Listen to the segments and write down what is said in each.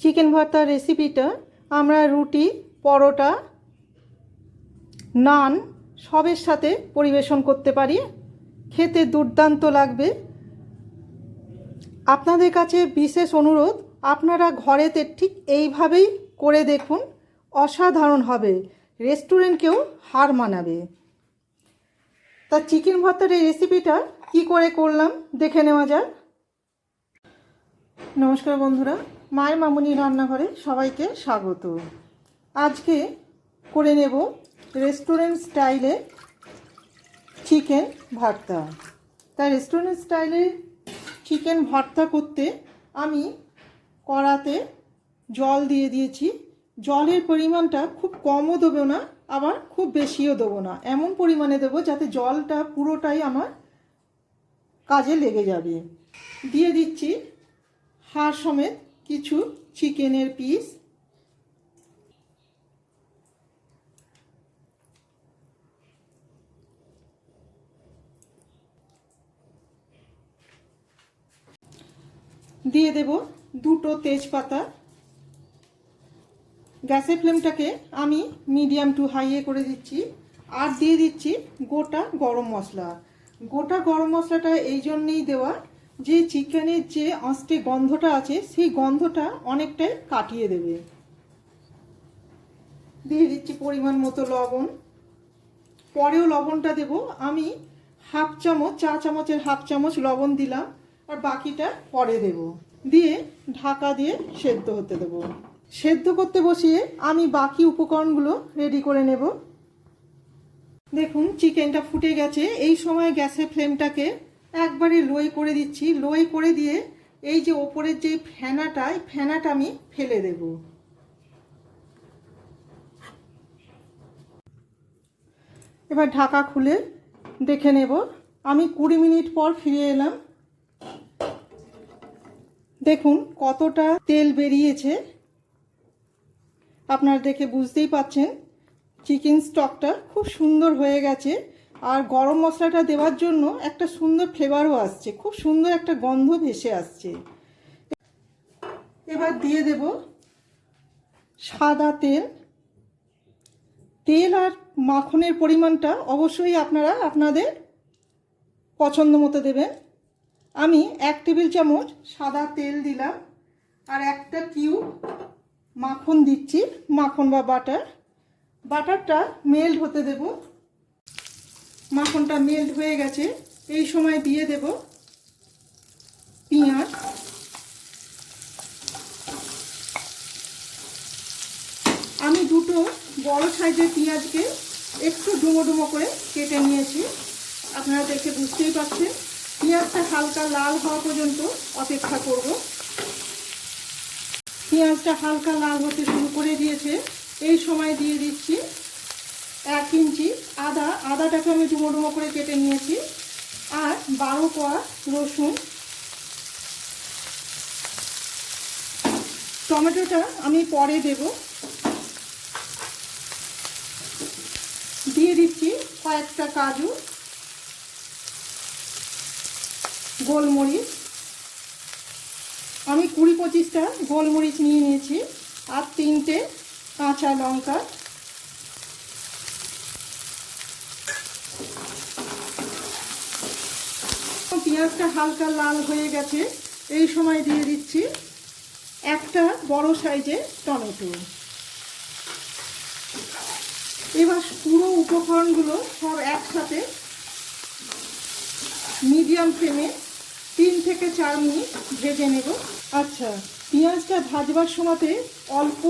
Chicken ভর্তার রেসিপিটা আমরা রুটি, পরোটা, নান সবের সাথে পরিবেশন করতে পারি। খেতে দুর্দান্ত লাগবে। আপনাদের কাছে বিশেষ অনুরোধ, আপনারা ঘরেতে ঠিক এইভাবেই করে দেখুন, অসাধারণ হবে। রেস্টুরেন্টকেও হার মানাবে। তা চিকেন ভর্তার এই রেসিপিটা কি করে করলাম, দেখে নেওয়া যাক। নমস্কার বন্ধুরা মায়ের মামুনি রান্নাঘরে সবাইকে স্বাগত। আজকে করে নেব রেস্টুরেন্ট স্টাইলে চিকেন ভর্তা। তাই রেস্টুরেন্ট স্টাইলে চিকেন ভর্তা করতে আমি কড়াতে জল দিয়ে দিয়েছি। জলের পরিমাণটা খুব কমও দেবো না, আবার খুব বেশিও দেবো না। এমন পরিমাণে দেবো যাতে জলটা পুরোটাই আমার কাজে লেগে যাবে। দিয়ে দিচ্ছি হাড় সমেত কিছু চিকেনের পিস। দিয়ে দেব দুটো তেজপাতা। গ্যাসের ফ্লেমটাকে আমি মিডিয়াম টু হাইয়ে করে দিচ্ছি। আর দিয়ে দিচ্ছি গোটা গরম মশলা। গোটা গরম মশলাটা এই জন্যেই দেওয়া যে চিকেনের যে আঁচটে গন্ধটা আছে, সেই গন্ধটা অনেকটাই কাটিয়ে দেবে। দিয়ে দিচ্ছি পরিমাণ মতো লবণ। পরেও লবণটা দেব। আমি হাফ চামচ, চা চামচের হাফ চামচ লবণ দিলাম আর বাকিটা পরে দেব। দিয়ে ঢাকা দিয়ে সেদ্ধ হতে দেব। সেদ্ধ করতে বসিয়ে আমি বাকি উপকরণগুলো রেডি করে নেব। দেখুন, চিকেনটা ফুটে গেছে। এই সময় গ্যাসের ফ্লেমটাকে একবারে লোয়ে করে দিচ্ছি। লোয়ে করে দিয়ে এই যে ওপরের যে ফেনাটা, এই ফেনাটা আমি ফেলে দেব। এবার ঢাকা খুলে দেখে নেব। আমি কুড়ি মিনিট পর ফিরে এলাম। দেখুন কতটা তেল বেরিয়েছে। আপনারা দেখে বুঝতেই পাচ্ছেন, চিকেন স্টকটা খুব সুন্দর হয়ে গেছে। আর গরম মশলাটা দেওয়ার জন্য একটা সুন্দর ফ্লেভারও আসছে, খুব সুন্দর একটা গন্ধ ভেসে আসছে। এবার দিয়ে দেব সাদা তেল। তেল আর মাখনের পরিমাণটা অবশ্যই আপনারা আপনাদের পছন্দ মতো দেবেন। আমি এক টেবিল চামচ সাদা তেল দিলাম আর একটা কিউব মাখন দিচ্ছি, মাখন বা বাটার। বাটারটা মেল্ট হতে দেব। মাখনটা মেল্ট হয়ে গেছে। এই সময় দিয়ে দেব পেঁয়াজ। আমি দুটো বড় সাইজের পেঁয়াজকে একটু ডুমো ডুমো করে কেটে নিয়েছি। আপনারা দেখে বুঝতেই পারছেন। পেঁয়াজটা হালকা লাল হওয়া পর্যন্ত অপেক্ষা করব। পেঁয়াজটা হালকা লাল হতে শুরু করে দিয়েছে। এই সময় দিয়ে দিচ্ছি এক ইঞ্চি। আদা, আদাটাকে আমি ডুমো ডুমো করে কেটে নিয়েছি। আর বারো কোয়া রসুন। টমেটোটা আমি পরে দেব। দিয়ে দিচ্ছি কয়েকটা কাজু। গোলমরিচ। আমি কুড়ি পঁচিশটা গোলমরিচ নিয়ে নিয়েছি। আর তিনটে কাঁচা লঙ্কা। পেঁয়াজটা হালকা লাল হয়ে গেছে। এই সময় দিয়ে দিচ্ছি একটা বড় সাইজের টমেটো। এবার পুরো উপকরণগুলো সব একসাথে মিডিয়াম ফ্লেমে তিন থেকে চার মিনিট ভেজে নেব। আচ্ছা পেঁয়াজটা ভাজবার সময়তে অল্প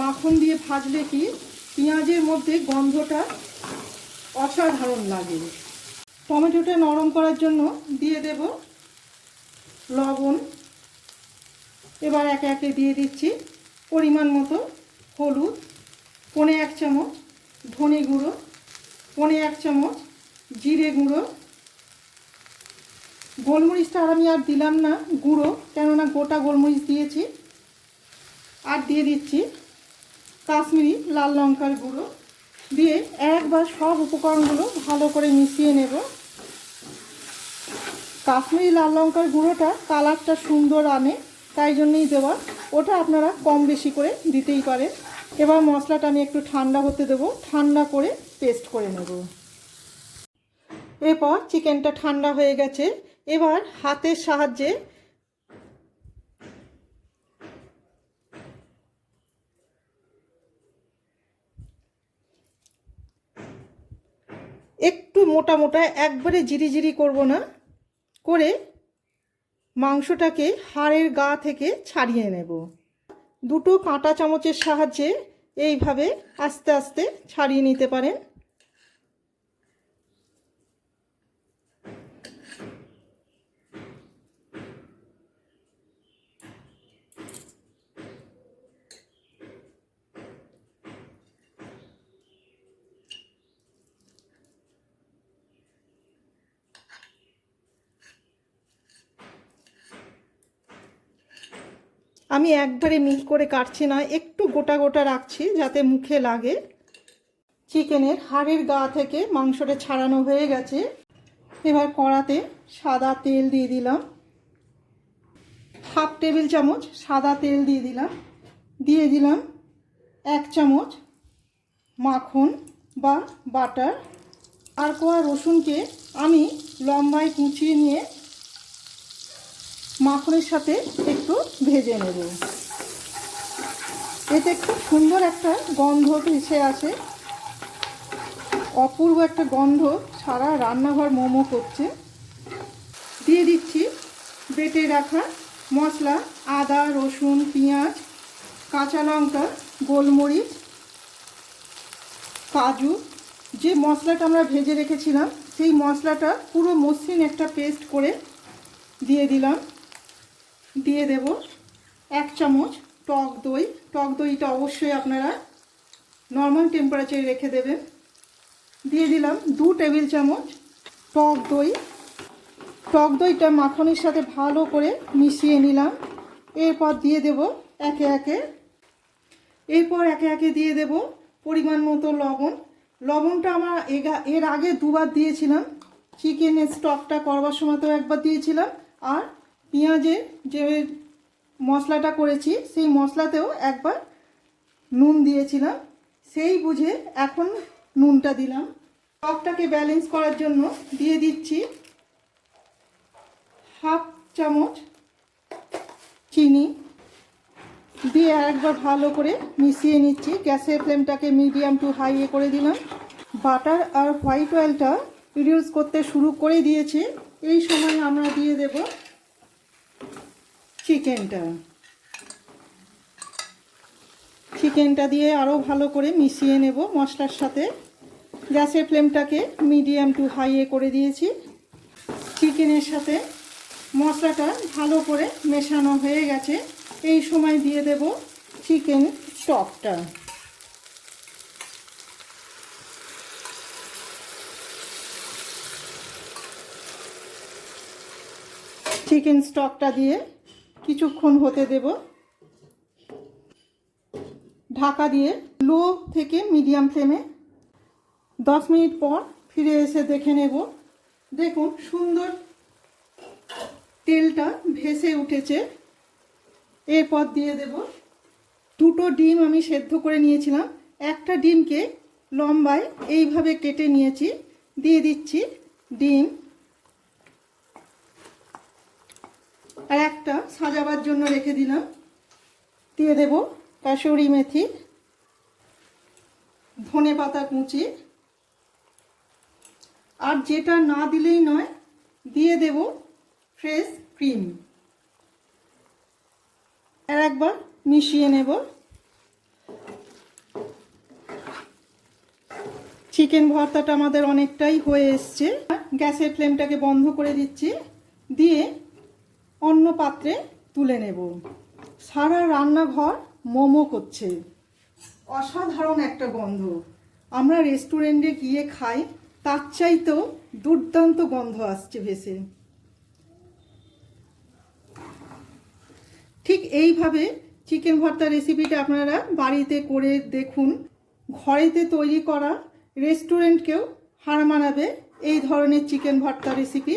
মাখন দিয়ে ভাজলে কি পেঁয়াজের মধ্যে গন্ধটা অসাধারণ লাগে। টমেটোটা নরম করার জন্য দিয়ে দেব লবণ। এবার একে একে দিয়ে দিচ্ছি পরিমাণ মতো হলুদ, পনে এক চামচ ধনে গুঁড়ো, পনে এক চামচ জিরে গুঁড়ো। গোলমরিচটা আর আমি আর দিলাম না গুঁড়ো, কেননা গোটা গোলমরিচ দিয়েছি। আর দিয়ে দিচ্ছি কাশ্মীরি লাল লঙ্কার গুঁড়ো। দিয়ে একবার সব উপকরণগুলো ভালো করে মিশিয়ে নেব। কাশ্মীরি লাল লঙ্কার গুঁড়োটা কালারটা সুন্দর আনে, তাই জন্যই দেওয়া। ওটা আপনারা কম বেশি করে দিতেই পারেন। এবার মশলাটা আমি একটু ঠান্ডা হতে দেবো। ঠান্ডা করে পেস্ট করে নেব। এরপর চিকেনটা ঠান্ডা হয়ে গেছে। এবার হাতের সাহায্যে একটু মোটা মোটা, একবারে জিরি জিরি করব না। করে মাংসটাকে হাড়ের গা থেকে ছাড়িয়ে নেব। দুটো কাঁটা চামচের সাহায্যে এইভাবে আস্তে আস্তে ছাড়িয়ে নিতে পারেন। আমি একধারে মিহি করে কাটছি না, একটু গোটা গোটা রাখছি যাতে মুখে লাগে। চিকেনের হাড়ের গা থেকে মাংসটা ছাড়ানো হয়ে গেছে। এবার কড়াতে সাদা তেল দিয়ে দিলাম। হাফ টেবিল চামচ সাদা তেল দিয়ে দিলাম। দিয়ে দিলাম এক চামচ মাখন বা বাটার। আর কোয়া রসুনকে আমি লম্বায় কুচিয়ে নিয়ে মাখনের সাথে একটু ভেজে নেব। এতে খুব সুন্দর একটা গন্ধ ভেসে আছে অপূর্ব একটা গন্ধ সারা রান্নাঘর মোমো করছে। দিয়ে দিচ্ছি বেটে রাখা মশলা, আদা, রসুন, পেঁয়াজ, কাঁচা লঙ্কা, গোলমরিচ, কাজু। যে মশলাটা আমরা ভেজে রেখেছিলাম, সেই মশলাটা পুরো মসৃণ একটা পেস্ট করে দিয়ে দিলাম। দিয়ে দেব এক চামচ টক দই। টক দইটা অবশ্যই আপনারা নর্মাল টেম্পারেচারে রেখে দেবেন। দিয়ে দিলাম দু টেবিল চামচ টক দই। টক দইটা মাখনের সাথে ভালো করে মিশিয়ে নিলাম। এরপর দিয়ে দেব একে একে। এরপর একে একে দিয়ে দেব পরিমাণ মতো লবণ। লবণটা আমার এর আগে দুবার দিয়েছিলাম। চিকেনের স্টকটা করবার সময় তো একবার দিয়েছিলাম। আর পেঁয়াজের যে মশলাটা করেছি, সেই মশলাতেও একবার নুন দিয়েছিলাম। সেই বুঝে এখন নুনটা দিলাম। টকটাকে ব্যালেন্স করার জন্য দিয়ে দিচ্ছি হাফ চামচ চিনি। দিয়ে একবার ভালো করে মিশিয়ে নিচ্ছি। গ্যাসের ফ্লেমটাকে মিডিয়াম টু হাইয়ে করে দিলাম। বাটার আর হোয়াইট অয়েলটা রিডিউস করতে শুরু করে দিয়েছে। এই সময় আমরা দিয়ে দেব চিকেনটা। চিকেনটা দিয়ে আরও ভালো করে মিশিয়ে নেব মশলার সাথে। গ্যাসের ফ্লেমটাকে মিডিয়াম টু হাইয়ে করে দিয়েছি। চিকেনের সাথে মশলাটা ভালো করে মেশানো হয়ে গেছে। এই সময় দিয়ে দেব চিকেন স্টকটা। চিকেন স্টকটা দিয়ে কিছুক্ষণ হতে দেব। ঢাকা দিয়ে লো থেকে মিডিয়াম ফ্লেমে দশ মিনিট পর ফিরে এসে দেখে নেব। দেখুন, সুন্দর তেলটা ভেসে উঠেছে। এরপর দিয়ে দেব। দুটো ডিম আমি সেদ্ধ করে নিয়েছিলাম। একটা ডিমকে লম্বায় এইভাবে কেটে নিয়েছি। দিয়ে দিচ্ছি ডিম। আর একটা সাজাবার জন্য রেখে দিলাম। দিয়ে দেব কাসুরি মেথি, ধনে পাতা কুচি। আর যেটা না দিলেই নয়, দিয়ে দেব ফ্রেশ ক্রিম। আর একবার মিশিয়ে নেব। চিকেন ভর্তাটা আমাদের অনেকটাই হয়ে এসছে। গ্যাসের ফ্লেমটাকে বন্ধ করে দিচ্ছি। দিয়ে অন্য পাত্রে তুলে নেব। সারা রান্নাঘর মোমো করছে। অসাধারণ একটা গন্ধ। আমরা রেস্টুরেন্টে গিয়ে খাই, তার চাইতেও দুর্দান্ত গন্ধ আসছে ভেসে। ঠিক এইভাবে চিকেন ভর্তা রেসিপিটা আপনারা বাড়িতে করে দেখুন। ঘরেতে তৈরি করা রেস্টুরেন্টকেও হার মানাবে এই ধরনের চিকেন ভর্তা রেসিপি